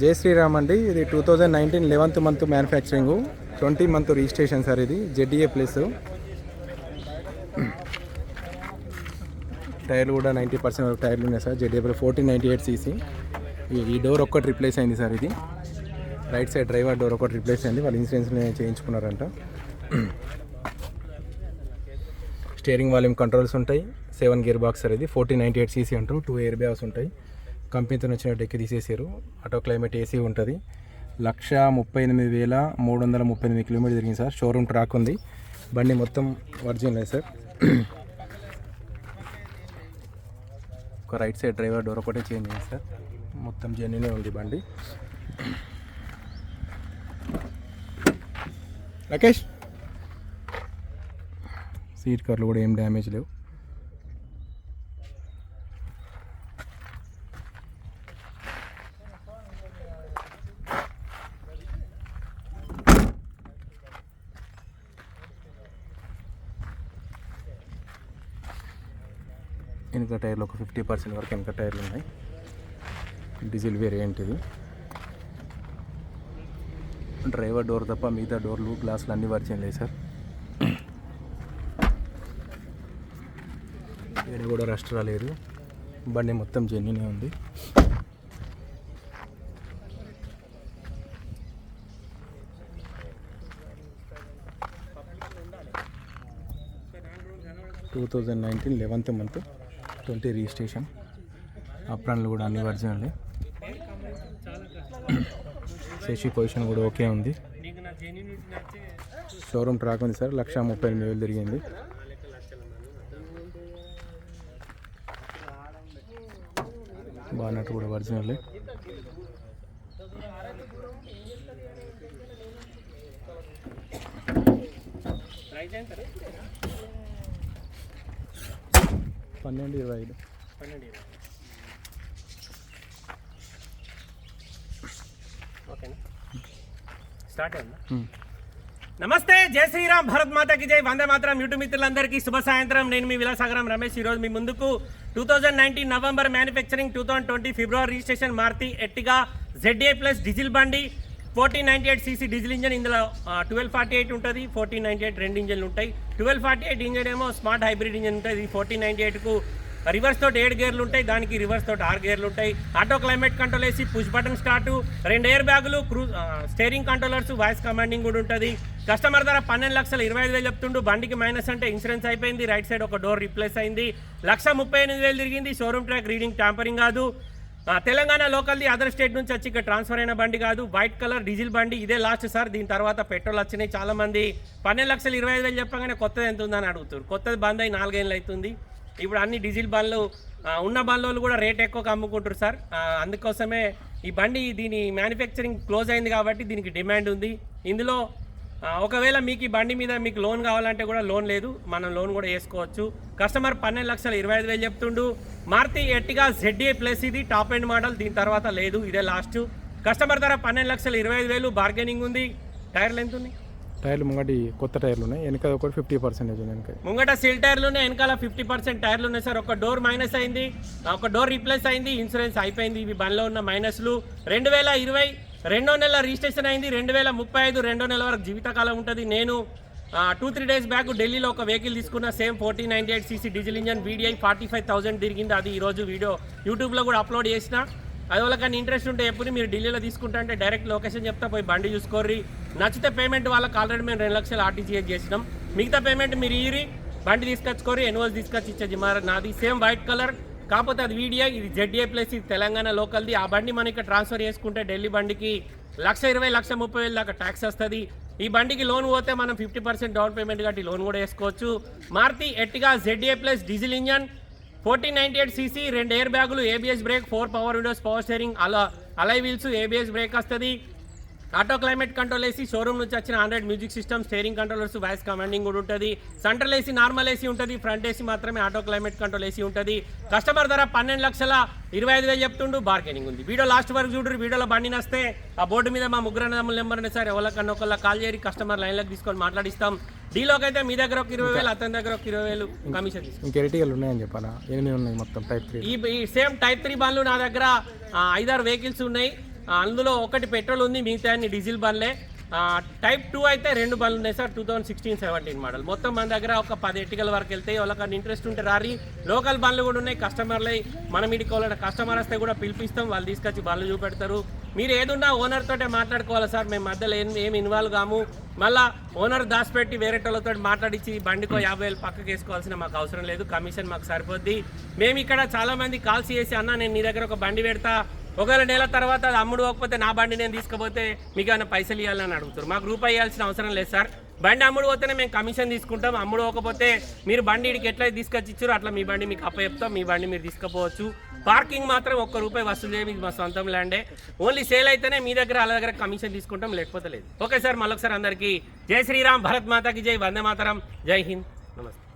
జై శ్రీరామ్ అండి. ఇది two thousand nineteen eleventh month manufacturing twenty month registration sir ఇది జెడ్డీఏ ప్లస్ టైర్లు కూడా నైంటీ పర్సెంట్ వరకు టైర్లు ఉన్నాయి sir ZDA plus fourteen ninety eight CC ఈ డోర్ ఒక్కటి రిప్లేస్ అయింది సార్ ఇది. రైట్ సైడ్ డ్రైవర్ డోర్ ఒకటి రిప్లేస్ అయింది. వాళ్ళు ఇన్సూరెన్స్ని చేయించుకున్నారంట. స్టీరింగ్ వాల్యూమ్ కంట్రోల్స్ ఉంటాయి. సెవెన్ గేర్ బాక్స్ సార్ ఇది. ఫోర్టీన్ నైంటీ ఎయిట్ సీసీ అంటారు. టూ ఎయిర్ బ్యాగ్స్ ఉంటాయి. కంపెనీతో వచ్చిన డెక్కి తీసేసారు. ఆటో క్లైమేట్ ఏసీ ఉంటుంది. లక్ష ముప్పై ఎనిమిది వేల మూడు వందల ముప్పై ఎనిమిది కిలోమీటర్ తిరిగింది సార్. షోరూమ్ ట్రాక్ ఉంది. బండి మొత్తం ఒరిజినల్ సార్. ఒక రైట్ సైడ్ డ్రైవర్ డోర్ ఒకటే చేంజ్ అయింది సార్. మొత్తం జర్నీనే ఉంది బండి. రకేష్ సీట్ కవర్లు కూడా ఏం డ్యామేజ్ లేవు. వెనక టైర్లు ఒక ఫిఫ్టీ పర్సెంట్ వరకు వెనక టైర్లు ఉన్నాయి. డీజిల్ వేరియంట్ ఇది. డ్రైవర్ డోర్ తప్ప మిగతా డోర్లు గ్లాసులు అన్నీ పరిచయం లేదు సార్. ఇక్కడ కూడా రస్ట్ రాలేదు. బండి మొత్తం జెన్యునే ఉంది. Two thousand nineteen eleventh month. Twenty registration. అప్రాన్లు కూడా అన్ని ఒరిజినలే. శశి పొజిషన్ కూడా ఓకే ఉంది. షోరూమ్ ట్రాక్ ఉంది సార్. లక్ష ముప్పై ఎనిమిది వేలు తిరిగింది. బానట్ కూడా ఒరిజినల్. పన్నెండు ఇరవై ఐదు. ఓకేనా? స్టార్ట్ అయిందా. నమస్తే జై శ్రీరామ్ భారత్ మాతాకి జై. వందే మాత్రం యూట్యూబ్ మిత్రులందరికీ శుభ సాయంత్రం. నేను మీ విలాసాగరం రమేష్. ఈరోజు మీ ముందుకు two thousand nineteen November manufacturing two thousand twenty February registration Maruti Ertiga ZA plus diesel బండి fourteen ninety eight CC diesel engine ఇందులో ట్వెల్వ్ ఫార్టీ ఎయిట్ ఉంటుంది ఫోర్టీన్ నైన్టీ ఎయిట్ రెండు ఇంజన్లు ఉంటాయి. ట్వెల్వ్ ఫార్టీ ఎయిట్ ఇంజన్ ఏమో smart hybrid engine ఉంటుంది fourteen ninety ఎయిట్కు reverse తోటి ఏడు గేర్లు ఉంటాయి దానికి రివర్స్ తోటి ఆరు గేర్లు ఉంటాయి. ఆటో క్లైమేట్ కంట్రోల్ వేసి పుష్ బటన్ స్టార్ట్ రెండు ఎయిర్ బ్యాగులు cruise steering controllers voice commanding కూడా ఉంటుంది. కస్టమర్ ధర పన్నెండు లక్షల ఇరవై ఐదు వేలు చెప్తుండు బండికి మైనస్ అంటే ఇన్సూరెన్స్ అయిపోయింది రైట్ సైడ్ ఒక డోర్ రిప్లేస్ అయింది. లక్ష ముప్పై ఎనిమిది వేలు తిరిగింది షోరూమ్ ట్రాక్ రీడింగ్ ట్యాంపరింగ్ కాదు. తెలంగాణ లోకల్ది అదర్ స్టేట్ నుంచి వచ్చి ఇక్కడ ట్రాన్స్ఫర్ అయిన బండి కాదు వైట్ కలర్ డీజిల్ బండి ఇదే లాస్ట్ సార్. దీని తర్వాత పెట్రోల్ వచ్చినాయి చాలా మంది పన్నెండు లక్షలు ఇరవై ఐదు వేలు చెప్పగానే కొత్తది ఎంత ఉందని అడుగుతారు కొత్తది బంద్ అయి నాలుగేళ్ళు అవుతుంది. ఇప్పుడు అన్ని డీజిల్ బండ్లు ఉన్న బండ్లు కూడా రేట్ ఎక్కువ అమ్ముకుంటారు సార్. అందుకోసమే ఈ బండి దీని మ్యానుఫ్యాక్చరింగ్ క్లోజ్ అయింది కాబట్టి దీనికి డిమాండ్ ఉంది. ఇందులో ఒకవేళ మీకు ఈ బండి మీద మీకు లోన్ కావాలంటే కూడా లోన్ లేదు. మనం లోన్ కూడా వేసుకోవచ్చు. కస్టమర్ పన్నెండు లక్షల ఇరవై ఐదు వేలు చెప్తుండు. మారుతి ఎట్టిగా జెడ్ఏ ప్లస్ ఇది టాప్ ఎండ్ మోడల్. దీని తర్వాత లేదు ఇదే లాస్ట్. కస్టమర్ ధర పన్నెండు లక్షల ఇరవై ఐదు వేలు. బార్గెనింగ్ ఉంది. టైర్లు ఎంత ఉంది టైర్లు ముంగటి కొత్త టైర్లు ఉన్నాయి. వెనక ఒకటి ఫిఫ్టీ పర్సెంటేజ్ ఉంది వెనక. ముంగట సిల్ టైర్లు ఉన్నాయి. వెనకాల ఫిఫ్టీ పర్సెంట్ టైర్లు ఉన్నాయి సార్. ఒక డోర్ మైనస్ అయింది. ఒక డోర్ రీప్లేస్ అయింది. ఇన్సూరెన్స్ అయిపోయింది. ఇవి బండ్లో ఉన్న మైనస్లు. రెండు వేల ఇరవై రెండో నెల రిజిస్ట్రేషన్ అయింది. రెండు వేల ముప్పై ఐదు రెండో నెల వరకు జీవితకాలం ఉంటుంది. నేను టూ త్రీ డేస్ బ్యాక్ ఢిల్లీలో ఒక వెహికల్ తీసుకున్న. Same fourteen ninety eight CC diesel engine BDI forty five thousand తిరిగింది. అది ఈరోజు వీడియో యూట్యూబ్లో కూడా అప్లోడ్ చేసిన. అది కానీ ఇంట్రెస్ట్ ఉంటే ఎప్పుడు మీరు ఢిల్లీలో తీసుకుంటా అంటే డైరెక్ట్ లొకేషన్ చెప్తా. పోయి బండి చూసుకోర్రి. నచ్చితే పేమెంట్ వాళ్ళకి ఆల్రెడీ మేము రెండు లక్షలు ఆర్టీజీఎస్ చేసినాం. మిగతా పేమెంట్ మీరు ఈరి బండి తీసుకొచ్చుకోరి ఎన్ఓస్ తీసుకొచ్చి ఇచ్చేది మరి నాది. సేమ్ వైట్ కలర్ కాకపోతే అది వీడియో ఇది జెడ్ఏ ప్లస్ ఇది తెలంగాణ లోకల్ది. ఆ బండి మనం ఇక్కడ ట్రాన్స్ఫర్ చేసుకుంటే ఢిల్లీ బండికి లక్ష ఇరవై లక్ష ముప్పై వేలు దాకా ట్యాక్స్ వస్తుంది. ఈ బండికి లోన్ పోతే మనం ఫిఫ్టీ పర్సెంట్ డౌన్ పేమెంట్ కట్టి లోన్ కూడా వేసుకోవచ్చు. Maruti Ertiga ZA plus diesel engine fourteen ninety eight CC రెండు ఎయిర్ బ్యాగులు ABS brake four power windows power steering అలా అలై వీల్స్ ఏబిఎస్ బ్రేక్ వస్తుంది. Auto climate control AC showroom నుంచి వచ్చిన Android music system steering controllers voice commanding కూడా ఉంటుంది. Central AC normal AC ఉంటుంది. Front AC మాత్రమే ఆటో క్లైమేట్ కంట్రోల్ ఏసీ ఉంటుంది. Customer ధర పన్నెండు లక్షల ఇరవై ఐదు వేలు చెప్తుండు. బార్గెనింగ్ ఉంది. వీడియో లాస్ట్ వరకు చూడరు వీడియోలో బండి నస్తే. ఆ బోర్డు మీద మా ముగ్గురు నెంబర్ ఉంది సార్ ఎవరికన్నా ఒకళ్ళ కాల్ చేయరి కస్టమర్ లైన్లోకి తీసుకొని మాట్లాడిస్తాం. డీలోకి అయితే మీ దగ్గర ఒక ఇరవై వేలు అతని దగ్గర ఒక ఇరవై వేలు కమిషన్ తీసుకుంటాం. ఇంక ఎరిటికల్ ఉన్నాయని చెప్పాలా ఎనిమిది ఉన్నాయి మొత్తం టైప్ త్రీ ఈ సేమ్ టైప్ త్రీ బండ్లు నా దగ్గర ఐదారు వెహికల్స్ ఉన్నాయి. అందులో ఒకటి పెట్రోల్ ఉంది మిగతా అన్ని డీజిల్ బండ్లే. టైప్ టూ అయితే రెండు బండ్లు ఉన్నాయి sir two thousand sixteen seventeen model మొత్తం మన దగ్గర ఒక పది ఎట్టికల వరకు వెళ్తాయి వాళ్ళకి ఇంట్రెస్ట్ ఉంటే రారి. లోకల్ బండ్లు కూడా ఉన్నాయి కస్టమర్లే మనం ఇడికి వాళ్ళ కస్టమర్ వస్తే కూడా పిలిపిస్తాం వాళ్ళు తీసుకొచ్చి బండ్లు చూపెడతారు. మీరు ఏదున్నా ఓనర్ తోటే మాట్లాడుకోవాలి సార్ మేము మధ్యలో ఏం ఏం ఇన్వాల్వ్ కాము. మళ్ళా ఓనర్ దాచిపెట్టి వేరే వాళ్ళతో మాట్లాడించి బండికో యాభై వేలు పక్కకి వేసుకోవాల్సిన మాకు అవసరం లేదు కమిషన్ మాకు సరిపోద్ది. మేము ఇక్కడ చాలామంది కాల్స్ చేసి అన్న నేను నీ దగ్గర ఒక బండి పెడతా ఒకవేళ నెల తర్వాత అది అమ్ముడు పోకపోతే నా బండి నేను తీసుకుపోతే మీకు ఏమైనా పైసలు ఇవ్వాలని అడుగుతారు. మాకు రూపాయి ఇవ్వాల్సిన అవసరం లేదు సార్. బండి అమ్ముడు పోతేనే మేము కమిషన్ తీసుకుంటాం. అమ్ముడు పోకపోతే మీరు బండి ఇడికి ఎట్లా తీసుకొచ్చి ఇచ్చారో అట్లా మీ బండి మీకు అప్పచెప్తాం. మీ బండి మీరు తీసుకుపోవచ్చు. పార్కింగ్ మాత్రం ఒక్క రూపాయి వసూలు చేయ మా సొంతం ల్యాండే ఓన్లీ సేల్ అయితేనే మీ దగ్గర వాళ్ళ దగ్గర కమిషన్ తీసుకుంటాం లేకపోతే లేదు. ఓకే సార్ మళ్ళొకసారి అందరికీ జై శ్రీరామ్ భరత్ మాతాకి జై వందే మాతరం జై హింద్. నమస్తే.